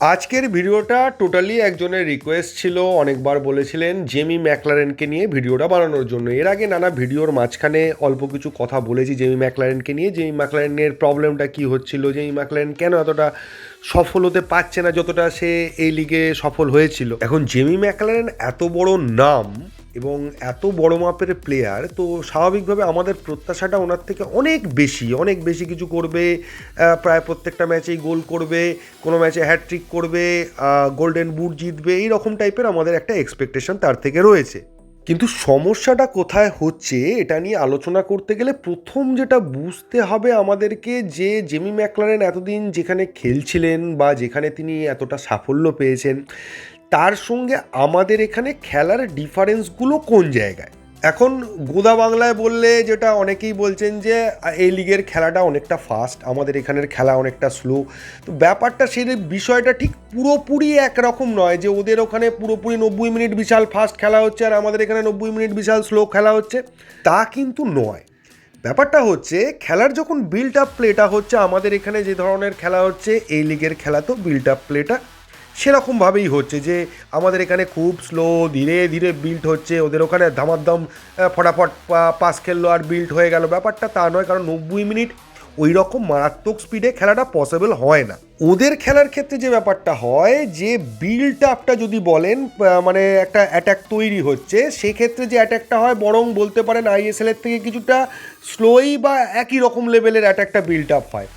আজকের ভিডিওটা টোটালি একজনের রিকোয়েস্ট ছিল, অনেকবার বলেছিলেন জেমি ম্যাকলারেনকে নিয়ে ভিডিওটা বানানোর জন্য। এর আগে নানা ভিডিওর মাঝখানে অল্প কিছু কথা বলেছি জেমি ম্যাকলারেনকে নিয়ে। জেমি ম্যাকলারেনের প্রবলেমটা কি হচ্ছিল, জেমি ম্যাকলারেন কেন এতটা সফল হতে পারছে না, যতটা সে এই লিগে সফল হয়েছিল? এখন জেমি ম্যাকলারেন এত বড় নাম এবং এত বড় মাপের প্লেয়ার তো স্বাভাবিকভাবে আমাদের প্রত্যাশাটা ওনার থেকে অনেক বেশি অনেক বেশি কিছু করবে প্রায় প্রত্যেকটা ম্যাচেই গোল করবে, কোনো ম্যাচে হ্যাট্রিক করবে গোল্ডেন বুট জিতবে এই রকম টাইপের আমাদের একটা এক্সপেকটেশন তার থেকে রয়েছে। কিন্তু সমস্যাটা কোথায় হচ্ছে, এটা নিয়ে আলোচনা করতে গেলে প্রথম যেটা বুঝতে হবে আমাদেরকে যে জেমি ম্যাকলারেন এতদিন যেখানে খেলছিলেন বা যেখানে তিনি এতটা সাফল্য পেয়েছেন তার সঙ্গে আমাদের এখানে খেলার ডিফারেন্সগুলো কোন জায়গায়? এখন গোদা বাংলায় বললে যেটা অনেকেই বলছেন যে এই লিগের খেলাটা অনেকটা ফাস্ট আমাদের এখানের খেলা অনেকটা স্লো তো ব্যাপারটা সেই বিষয়টা ঠিক পুরোপুরি একরকম নয় যে, ওদের ওখানে পুরোপুরি নব্বই মিনিট বিশাল ফাস্ট খেলা হচ্ছে আর আমাদের এখানে নব্বই মিনিট বিশাল স্লো খেলা হচ্ছে। তা কিন্তু নয়। ব্যাপারটা হচ্ছে, খেলার যখন বিল্ড আপ প্লেটা হচ্ছে, আমাদের এখানে যে ধরনের খেলা হচ্ছে, এই লিগের খেলা তো বিল্ড আপ প্লেটা সেরকমভাবেই হচ্ছে যে আমাদের এখানে খুব স্লো ধীরে ধীরে বিল্ড হচ্ছে। ওদের ওখানে ধামাদ্দম ফটাফট পাস খেললো আর বিল্ড হয়ে গেল। ব্যাপারটা তা নয়, কারণ নব্বই মিনিট ওই রকম মারাত্মক স্পিডে খেলাটা পসিবল হয় না। ওদের খেলার ক্ষেত্রে যে ব্যাপারটা হয়, যে বিল্ড আপটা যদি বলেন মানে একটা অ্যাটাক তৈরি হচ্ছে, সেক্ষেত্রে যে অ্যাটাকটা হয়, বরং বলতে পারেন আইএসএল এর থেকে কিছুটা স্লোই বা একই রকম লেভেলের অ্যাটাকটা বিল্ড আপ হয়।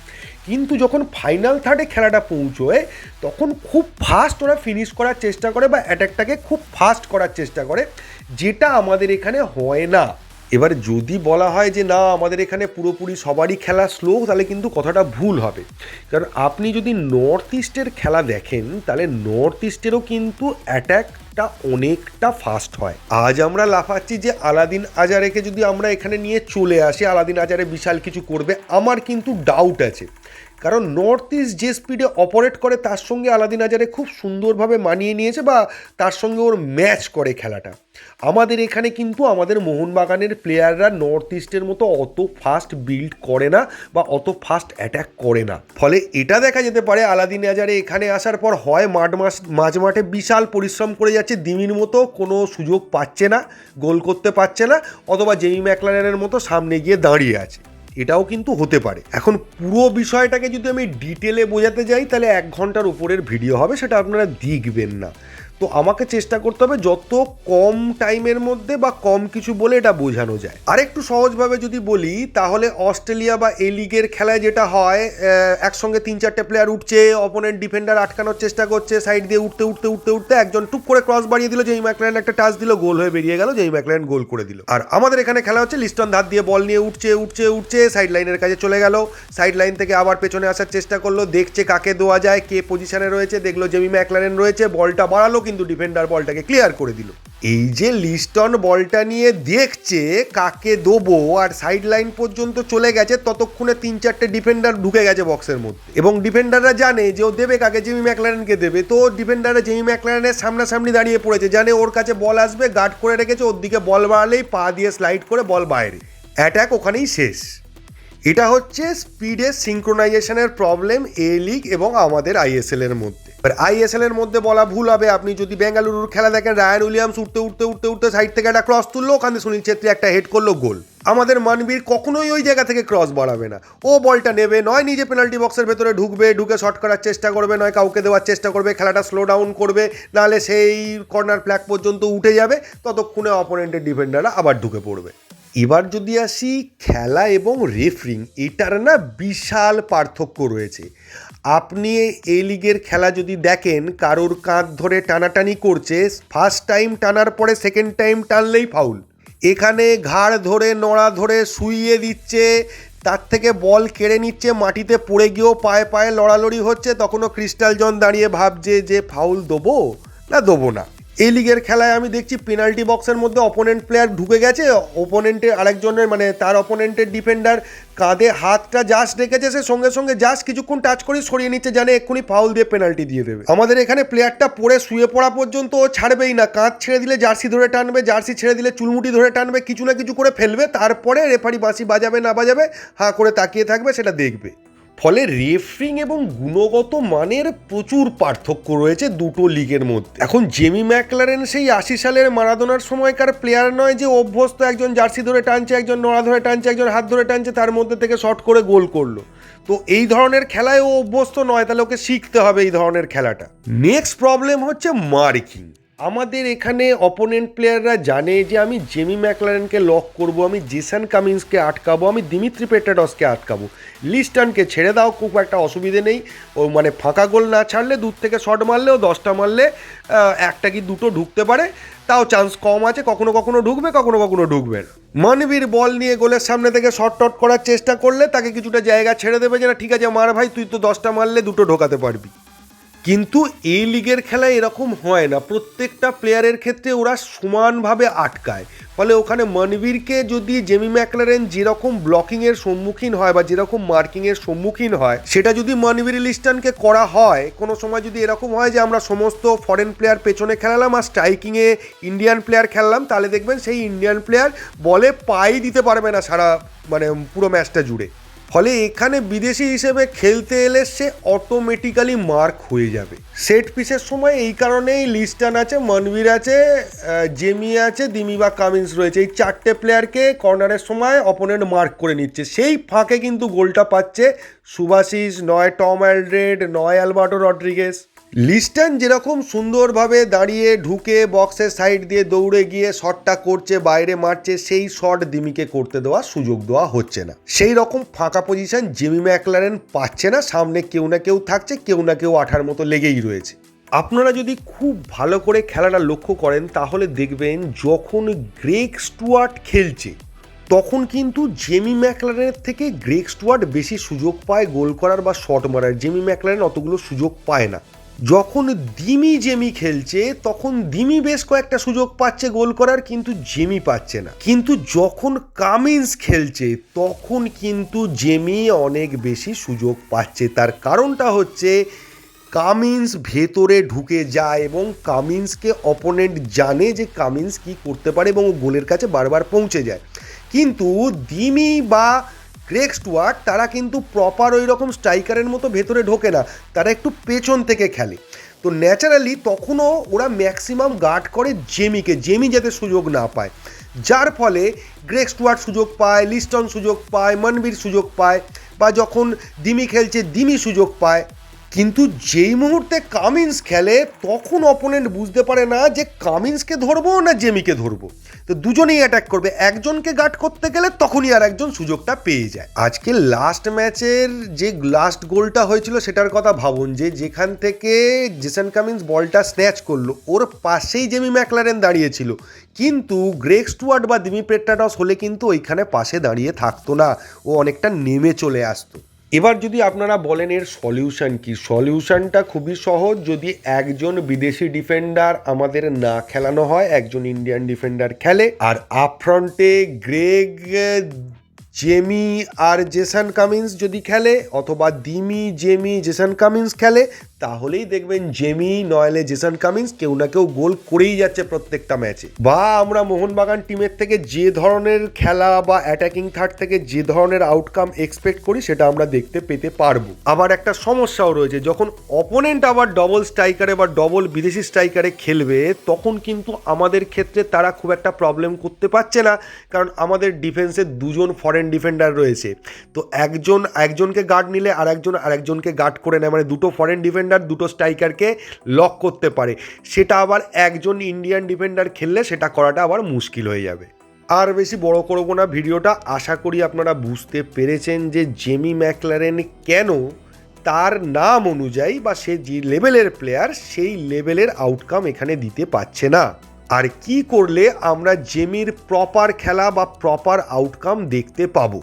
কিন্তু যখন ফাইনাল থার্ডে খেলাটা পৌঁছয়, তখন খুব ফাস্ট ওরা ফিনিশ করার চেষ্টা করে বা অ্যাটাকটাকে খুব ফাস্ট করার চেষ্টা করে, যেটা আমাদের এখানে হয় না। এবার যদি বলা হয় যে, না, আমাদের এখানে পুরোপুরি সবারই খেলা স্লো তাহলে কিন্তু কথাটা ভুল হবে। কারণ আপনি যদি নর্থ ইস্টের খেলা দেখেন, তাহলে নর্থ ইস্টেরও কিন্তু অ্যাট্যাকটা অনেকটা ফাস্ট হয়। আজ আমরা লাফাচ্ছি যে আলাদিন আজারেকে যদি আমরা এখানে নিয়ে চলে আসি, আলাদিন আজারে বিশাল কিছু করবে, আমার কিন্তু ডাউট আছে। কারণ নর্থ ইস্ট যে স্পিডে অপারেট করে, তার সঙ্গে আলাদিন আজারে খুব সুন্দরভাবে মানিয়ে নিয়েছে বা তার সঙ্গে ওর ম্যাচ করে খেলাটা। আমাদের এখানে কিন্তু আমাদের মোহনবাগানের প্লেয়াররা নর্থ ইস্টের মতো অত ফাস্ট বিল্ড করে না বা অত ফাস্ট অ্যাটাক করে না। ফলে এটা দেখা যেতে পারে আলাদিন আজারে এখানে আসার পর হয় মাঠ মাস, মাঝ মাঠে বিশাল পরিশ্রম করে যাচ্ছে, দিমির মতো কোনো সুযোগ পাচ্ছে না, গোল করতে পারছে না, অথবা জেমি ম্যাকলারেনের মতো সামনে গিয়ে দাঁড়িয়ে আছে। এটাও কিন্তু হতে পারে। এখন পুরো বিষয়টাকে যদি আমি ডিটেলে বোঝাতে যাই, তাহলে এক ঘণ্টার উপরের ভিডিও হবে, সেটা আপনারা দেখবেন না। তো আমাকে চেষ্টা করতে হবে যত কম টাইমের মধ্যে বা কম কিছু বলে এটা বোঝানো যায়। আর একটু সহজভাবে যদি বলি, তাহলে অস্ট্রেলিয়া বা এ লিগের খেলায় যেটা হয় একসঙ্গে তিন চারটে প্লেয়ার উঠছে অপোনেন্ট ডিফেন্ডার আটকানোর চেষ্টা করছে সাইড দিয়ে উঠতে উঠতে উঠতে উঠতে, একজন টুপ করে ক্রস বাড়িয়ে দিল, যেই ম্যাকলারেন একটা টাচ দিল, গোল হয়ে বেরিয়ে গেল, যেই ম্যাকলারেন গোল করে দিল। আর আমাদের এখানে খেলা হচ্ছে, লিস্টন ধার দিয়ে বল নিয়ে উঠছে উঠছে উঠছে সাইড লাইনের কাছে চলে গেল সাইড লাইন থেকে আবার পেছনে আসার চেষ্টা করল, দেখছে কাকে দেওয়া যায়, কে পজিশনে রয়েছে, দেখল জেমি ম্যাকলারেন রয়েছে, বলটা বাড়ালো কিন্তু ডিফেন্ডার বলটাকে ক্লিয়ার করে দিল। এই যে লিস্টন বলটা নিয়ে দেখছে কাকে দেবো আর সাইড লাইন পর্যন্ত চলে গেছে, ততক্ষণে তিন চারটে ডিফেন্ডার ঢুকে গেছে বক্সের মধ্যে। এবং ডিফেন্ডাররা জানে যে ও দেবে কাকে জেমি ম্যাকলারেনকে দেবে। তো ডিফেন্ডাররা জেমি ম্যাকলারেনের সামনাসামনি দাঁড়িয়ে পড়েছে, জানে ওর কাছে বল আসবে গার্ড করে রেখেছে, ওর দিকে বল বাড়ালেই পা দিয়ে স্লাইড করে বল বাইরে। অ্যাটাক ওখানেই শেষ। এটা হচ্ছে স্পিডে সিঙ্ক্রোনাইজেশনের প্রবলেম এ লিগ এবং আমাদের আইএসএল এর মধ্যে। এবার আইএসএল এর মধ্যে বলা ভুল হবে, আপনি যদি বেঙ্গালুরুর খেলা দেখেন, রায়ান উইলিয়ামস উঠতে উঠতে উঠতে উঠতে সাইড থেকে একটা ক্রস তুললো, ওখানে সুনীল ছেত্রী একটা হেড করল, গোল। আমাদের মানবীর কখনোই ওই জায়গা থেকে ক্রস বাড়াবে না। ও বলটা নেবে, নয় নিজে পেনাল্টি বক্সের ভেতরে ঢুকবে, ঢুকে শট করার চেষ্টা করবে, নয় কাউকে দেওয়ার চেষ্টা করবে, খেলাটা স্লো ডাউন করবে, নাহলে সেই কর্নার ফ্ল্যাগ পর্যন্ত উঠে যাবে, ততক্ষণে অপোনেন্টের ডিফেন্ডাররা আবার ঢুকে পড়বে। এবার যদি আসি খেলা এবং রেফারিং এটার না বিশাল পার্থক্য রয়েছে। আপনি এ লিগের খেলা যদি দেখেন, কারোর কাঁধ ধরে টানাটানি করছে ফার্স্ট টাইম টানার পরে সেকেন্ড টাইম টানলেই ফাউল এখানে ঘাড় ধরে, নড়া ধরে শুইয়ে দিচ্ছে, তার থেকে বল কেড়ে নিচ্ছে, মাটিতে পড়ে গিয়েও পায়ে পায়ে লড়ালড়ি হচ্ছে, তখনও ক্রিস্টাল জন দাঁড়িয়ে ভাবছে যে ফাউল দেবো না দেবো না। এই লিগের খেলায় আমি দেখছি পেনাল্টি বক্সের মধ্যে অপোনেন্ট প্লেয়ার ঢুকে গেছে। অপোনেন্টের আরেকজনের মানে তার অপোনেন্টের ডিফেন্ডার কাঁধে হাতটা জাস্ট রেখেছে, সে সঙ্গে সঙ্গে জাস কিছুক্ষণ টাচ করে সরিয়ে নিচ্ছে, জানে এক্ষুনি ফাউল দিয়ে পেনাল্টি দিয়ে দেবে। আমাদের এখানে প্লেয়ারটা পড়ে, শুয়ে পড়া পর্যন্ত ও ছাড়বেই না। কাঁধ ছেড়ে দিলে জার্সি ধরে টানবে জার্সি ছেড়ে দিলে চুলমুটি ধরে টানবে, কিছু না কিছু করে ফেলবে, তারপরে রেফারি বাঁশি বাজাবে, না বাজাবে, হাঁ করে তাকিয়ে থাকবে, সেটা দেখবে। ফলে রেফরিং এবং গুণগত মানের প্রচুর পার্থক্য রয়েছে দুটো লিগের মধ্যে। এখন জেমি ম্যাকলারেন সেই আশি সালের মারাদোনার সময়কার প্লেয়ার নয় যে অভ্যস্ত একজন জার্সি ধরে টানছে, একজন নড়া ধরে টানছে, একজন হাত ধরে টানছে, তার মধ্যে থেকে শর্ট করে গোল করল। তো এই ধরনের খেলায় ও অভ্যস্ত নয়, তাহলে ওকে শিখতে হবে এই ধরনের খেলাটা। নেক্সট প্রবলেম হচ্ছে মার্কিং। আমাদের এখানে অপোনেন্ট প্লেয়াররা জানে যে আমি জেমি ম্যাকলারেনকে লক করব, আমি জেসান কামিন্সকে আটকাবো, আমি দিমিত্রি পেটাডসকে আটকাবো। লিস্টানকে ছেড়ে দাও, খুব একটা অসুবিধে নেই। ও মানে ফাঁকা গোল না ছাড়লে দূর থেকে শট মারলেও, দশটা মারলে একটা কি দুটো ঢুকতে পারে, তাও চান্স কম আছে, কখনো কখনো ঢুকবে, কখনো কখনো ঢুকবে না। মনবীর বল নিয়ে গোলের সামনে থেকে শর্ট টট করার চেষ্টা করলে, তাকে কিছুটা জায়গা ছেড়ে দেবে যে ঠিক আছে, মার ভাই, তুই তো দশটা মারলে, দুটো ঢোকাতে পারবি। কিন্তু এই লিগের খেলায় এরকম হয় না। প্রত্যেকটা প্লেয়ারের ক্ষেত্রে ওরা সমানভাবে আটকায়। ফলে ওখানে মনবীরকে যদি জেমি ম্যাকলারেন যেরকম ব্লকিংয়ের সম্মুখীন হয় বা যেরকম মার্কিংয়ের সম্মুখীন হয়, সেটা যদি মনবীর লিস্টনকে করা হয়, কোনো সময় যদি এরকম হয় যে আমরা সমস্ত ফরেন প্লেয়ার পেছনে খেলালাম আর স্ট্রাইকিংয়ে ইন্ডিয়ান প্লেয়ার খেললাম, তাহলে দেখবেন সেই ইন্ডিয়ান প্লেয়ার বলে পাই দিতে পারবে না সারা মানে পুরো ম্যাচটা জুড়ে। ফলে এখানে বিদেশি হিসেবে খেলতে এলে সে অটোমেটিক্যালি মার্ক হয়ে যাবে। সেট পিসের সময় এই কারণেই লিস্টান আছে, মনবীর আছে জেমি আছে দিমি বা কামিন্স রয়েছে। এই চারটে প্লেয়ারকে কর্নারের সময় অপোনেন্ট মার্ক করে নিচ্ছে। সেই ফাঁকে কিন্তু গোলটা পাচ্ছে সুভাশিস নয় টম অ্যালড্রেড, নয় অ্যালবার্টো রড্রিগেস লিস্টান যেরকম সুন্দরভাবে দাঁড়িয়ে ঢুকে বক্সের সাইড দিয়ে দৌড়ে গিয়ে শটটা করছে, বাইরে মারছে, সেই শট দিমিকে করতে দেওয়ার সুযোগ দেওয়া হচ্ছে না। সেই রকম ফাঁকা পজিশন জেমি ম্যাকলারেন পাচ্ছে না, সামনে কেউ না কেউ থাকছে, কেউ না কেউ আঠার মতো লেগেই রয়েছে। আপনারা যদি খুব ভালো করে খেলাটা লক্ষ্য করেন, তাহলে দেখবেন যখন গ্রেক স্টুয়ার্ট খেলছে, তখন কিন্তু জেমি ম্যাকলারেনের থেকে গ্রেক স্টুয়ার্ট বেশি সুযোগ পায় গোল করার বা শট মারার। জেমি ম্যাকলারেন অতগুলো সুযোগ পায় না। যখন দিমি জেমি খেলছে, তখন দিমি বেশ কয়েকটা সুযোগ পাচ্ছে গোল করার, কিন্তু জেমি পাচ্ছে না। কিন্তু যখন কামিন্স খেলছে, তখন কিন্তু জেমি অনেক বেশি সুযোগ পাচ্ছে। তার কারণটা হচ্ছে, কামিন্স ভেতরে ঢুকে যায় এবং কামিন্সকে অপোনেন্ট জানে যে কামিন্স কি করতে পারে এবং গোলের কাছে বারবার পৌঁছে যায়। কিন্তু দিমি বা গ্রেক স্টুয়ার্ট তারা কিন্তু প্রপার ওই রকম স্ট্রাইকারের মতো ভেতরে ঢোকে না, তারা একটু পেছন থেকে খেলে। তো ন্যাচারালি তখনও ওরা ম্যাক্সিমাম গার্ড করে জেমিকে, জেমি যাতে সুযোগ না পায়। যার ফলে গ্রেক স্টুয়ার্ট সুযোগ পায়, লিস্টন সুযোগ পায়, মনবীর সুযোগ পায়, বা যখন দিমি খেলছে, দিমি সুযোগ পায়। কিন্তু যেই মুহূর্তে কামিন্স খেলে, তখন অপোনেন্ট বুঝতে পারে না যে কামিন্সকে ধরবো না জেমিকে ধরবো। তো দুজনেই অ্যাটাক করবে। একজনকে গার্ড করতে গেলে তখনই আর একজন সুযোগটা পেয়ে যায়। আজকে লাস্ট ম্যাচের যে লাস্ট গোলটা হয়েছিল, সেটার কথা ভাবুন যে যেখান থেকে জেসন কামিন্স বলটা স্ন্যাচ করল, ওর পাশেই জেমি ম্যাকলারেন দাঁড়িয়েছিল। কিন্তু গ্রেক স্টুয়ার্ট বা দিমি পেট্টাটস হলে কিন্তু ওইখানে পাশে দাঁড়িয়ে থাকতো না। ও অনেকটা নেমে চলে আসতো। এবার যদি আপনারা বলেন এর সলিউশন কি? সলিউশনটা খুবই সহজ। যদি একজন বিদেশি ডিফেন্ডার আমাদের না খেলানো হয়, একজন ইন্ডিয়ান ডিফেন্ডার খেলে, আর আপফ্রন্টে গ্রেগ, জেমি আর জেসান কামিন্স যদি খেলে, অথবা দিমি, জেমি, জেসান কামিন্স খেলে তাহলেই দেখবেন জেমি নয়লে জেসান কামিন্স কেউ না কেউ গোল করেই যাচ্ছে প্রত্যেকটা ম্যাচে। বা আমরা মোহনবাগান টিমের থেকে যে ধরনের খেলা বা অ্যাটাকিং থার্ড থেকে যে ধরনের আউটকাম এক্সপেক্ট করি, সেটা আমরা দেখতে পেতে পারব। আবার একটা সমস্যাও রয়েছে, যখন অপোনেন্ট আবার ডবল স্ট্রাইকারে বা ডবল বিদেশি স্ট্রাইকারে খেলবে, তখন কিন্তু আমাদের ক্ষেত্রে তারা খুব একটা প্রবলেম করতে পারছে না, কারণ আমাদের ডিফেন্সে দুজন ফরেন ডিফেন্ডার রয়েছে। তো একজন, একজনকে গার্ড নিলে আর একজন আরেকজনকে গার্ড করে নেয় মানে দুটো ফরেন ডিফেন্ডার দুটো স্ট্রাইকারকে লক করতে পারে। সেটা আবার একজন ইন্ডিয়ান ডিফেন্ডার খেললে সেটা করাটা আবার মুশকিল হয়ে যাবে। আর বেশি বড় করব না ভিডিওটা। আশা করি আপনারা বুঝতে পেরেছেন যে জেমি ম্যাকলারেন কেন তার নাম অনুযায়ী বা সে যে লেভেলের প্লেয়ার, সেই লেভেলের আউটকাম এখানে দিতে পারছে না। আর কি করলে আমরা জেমির প্রপার খেলা বা প্রপার আউটকাম দেখতে পাবো?